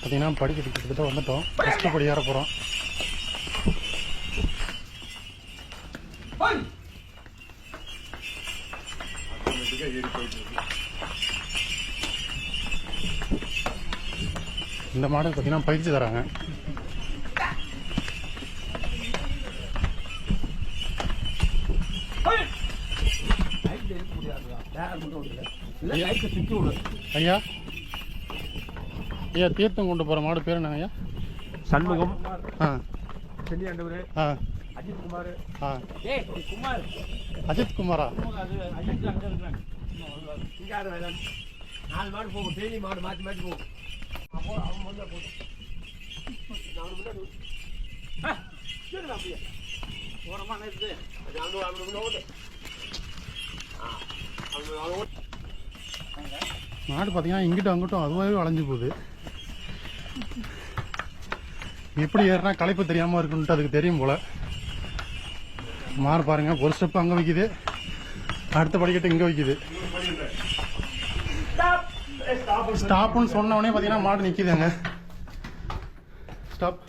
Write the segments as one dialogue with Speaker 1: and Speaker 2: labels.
Speaker 1: பார்த்தீங்கன்னா படிக்கட்டு கிட்டத்தட்ட வந்துட்டோம். ஃபஸ்ட்டு படி ஏற போகிறோம் இந்த மாடல் பார்த்தீங்கன்னா பயிற்சி தராங்க. ஐயா ஐயா தீர்த்தம் கொண்டு போகிற மாடு பேர் என்னங்க ஐயா?
Speaker 2: சண்முகம்.
Speaker 1: ஆ.
Speaker 2: செல்லியாண்டவர்
Speaker 1: ஆ.
Speaker 2: அஜித் குமார்.
Speaker 1: ஆ
Speaker 2: குமார்
Speaker 1: அஜித் குமாரா
Speaker 2: நாலு மாடு போகும். டெய்லி மாடு மாற்றி மாற்றி போகும். அப்போ அவன் வந்து போகும் நான் அப்படியே. ஓரமாக அது
Speaker 1: மாடு பார்த்தீங்கன்னா இங்கிட்டும் அங்கிட்டும் அதுவாகவே வளைஞ்சு போகுது. எப்படி ஏறினா களைப்பு தெரியாமல் இருக்குன்ட்டு அதுக்கு தெரியும் போல. மாடு பாருங்க ஒரு ஸ்டெப் அங்கே வைக்குது. அடுத்த படிக்கட்டு இங்கே வைக்குது. ஸ்டாப்னு சொன்ன உடனே பார்த்தீங்கன்னா மாடு நிற்கிதுங்க ஸ்டாப்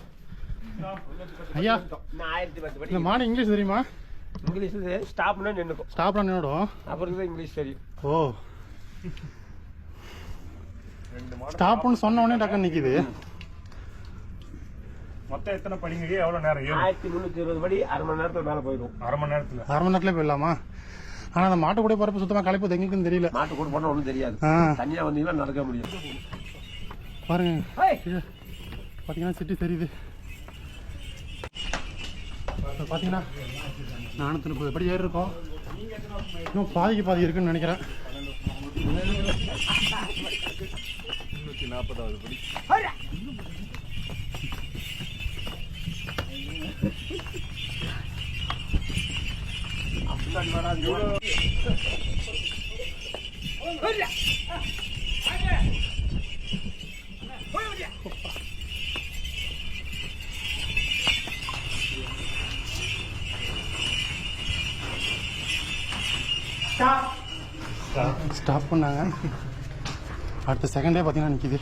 Speaker 1: ஐயா.
Speaker 2: நான் ஆயிரத்தி பத்து படி
Speaker 1: இந்த மாடு இங்கிலீஷ் தெரியுமா?
Speaker 2: இங்கிலீஷில் ஸ்டாப்னா நின்றுக்கும்
Speaker 1: ஸ்டாப்லாம் நின்றுடும்
Speaker 2: அப்புறம் தான் இங்கிலீஷ் தெரியும்.
Speaker 1: ஓ. ஸ்டாப்னு சொன்ன உடனே டக்குன்னு நிற்கிது
Speaker 3: மொத்தம் எத்தனை படிங்க? எவ்வளவு நேரம்
Speaker 2: ஆயிரத்தி முந்நூற்றி இருபது படி அரை மணி நேரத்தில் மேலே போயிடும்.
Speaker 3: அரை மணி நேரத்துல.
Speaker 1: அரை மணி நேரத்துல போயிடலாமா? ஆனா அந்த மாட்டு கூட போறப்ப சுத்தமா களைப்பு எங்களுக்கும் தெரியல.
Speaker 2: மாட்டு கூட போனால் ஒன்றும் தெரியாது. தனியாக வந்தீங்கன்னா நடக்க முடியும்.
Speaker 1: பாருங்க.
Speaker 2: ஏய்.
Speaker 1: இது பாத்தீங்கன்னா சிட்டி தெரியுது. இப்ப பாத்தீங்கன்னா நானூத்தி முப்பது படி ஏறி இருக்கோம். இன்னும் பாதிக்கு பாதி இருக்குன்னு நினைக்கிறேன். ஸ்டாப் பண்ணாங்க. அடுத்த செகண்டே பாத்தீங்கன்னா நிக்குது.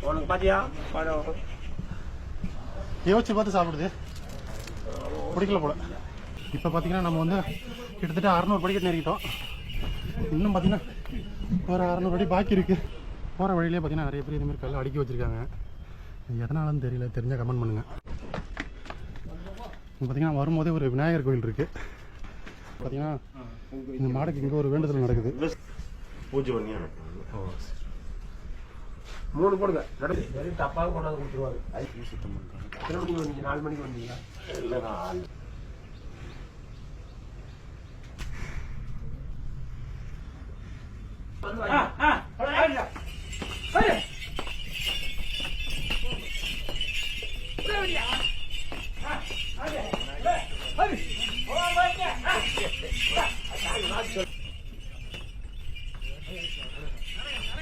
Speaker 2: உனக்கு பாத்தியா? படம்
Speaker 1: யோசிச்சு பார்த்து சாப்பிடுது. பிடிக்கல போல. இப்போ பார்த்தீங்கன்னா நம்ம வந்து கிட்டத்தட்ட அறநூறு படிக்கட்டு நெருங்கிட்டோம் இன்னும் பார்த்தீங்கன்னா ஒரு அறநூறு அடி பாக்கி இருக்கு. போகிற வழியிலே பார்த்தீங்கன்னா நிறைய பேர் இதுமாரி கல் அடுக்கி வச்சிருக்காங்க. எதனாலன்னு தெரியல. தெரிஞ்சால் கமெண்ட் பண்ணுங்க. இங்க பார்த்தீங்கன்னா வரும்போதே ஒரு விநாயகர் கோயில் இருக்கு. பார்த்தீங்கன்னா இந்த மாடுக்கு இங்கே ஒரு வேண்டுதல் நடக்குது.
Speaker 3: பூஜை பண்ணி
Speaker 2: மூணு போடுங்க. தப்பாக கொண்டாந்து கொடுத்துருவாரு. நாலு மணிக்கு வந்தீங்க இல்லைண்ணா.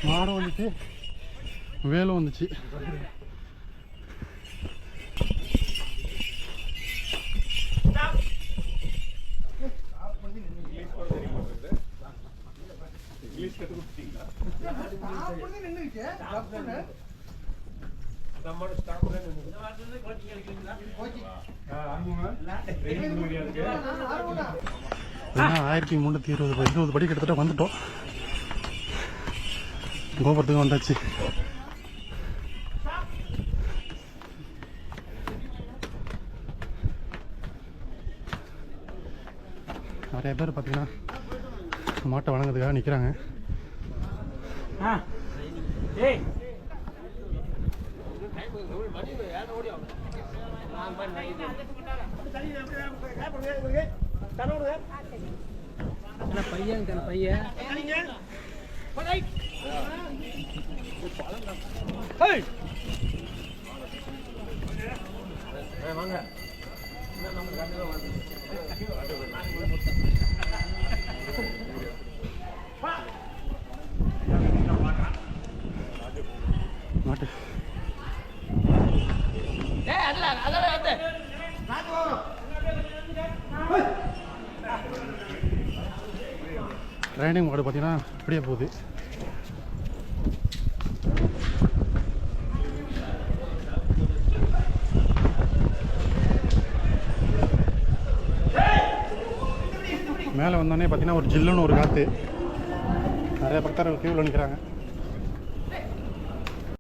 Speaker 1: மாடு வந்துச்சு வேலும் வந்துச்சு ஆயிரத்தி முந்நூற்றி இருபது இருபது படி கிட்டத்தட்ட வந்துட்டோம் கோபுரத்துக்கு வந்தாச்சு நிறைய பேர் பார்த்தீங்கன்னா மாட்டை வணங்குறதுக்காக நிற்கிறாங்க
Speaker 4: பையன் தன் பையன்
Speaker 2: வாங்க
Speaker 1: ரைடிங் மாடு பார்த்தீங்கன்னா அப்படியே போகுது. மேலே வந்தோடனே பார்த்தீங்கன்னா ஒரு ஜில்லுன்னு ஒரு காற்று. நிறைய பக்தர்கள் கியூவில் நிற்கிறாங்க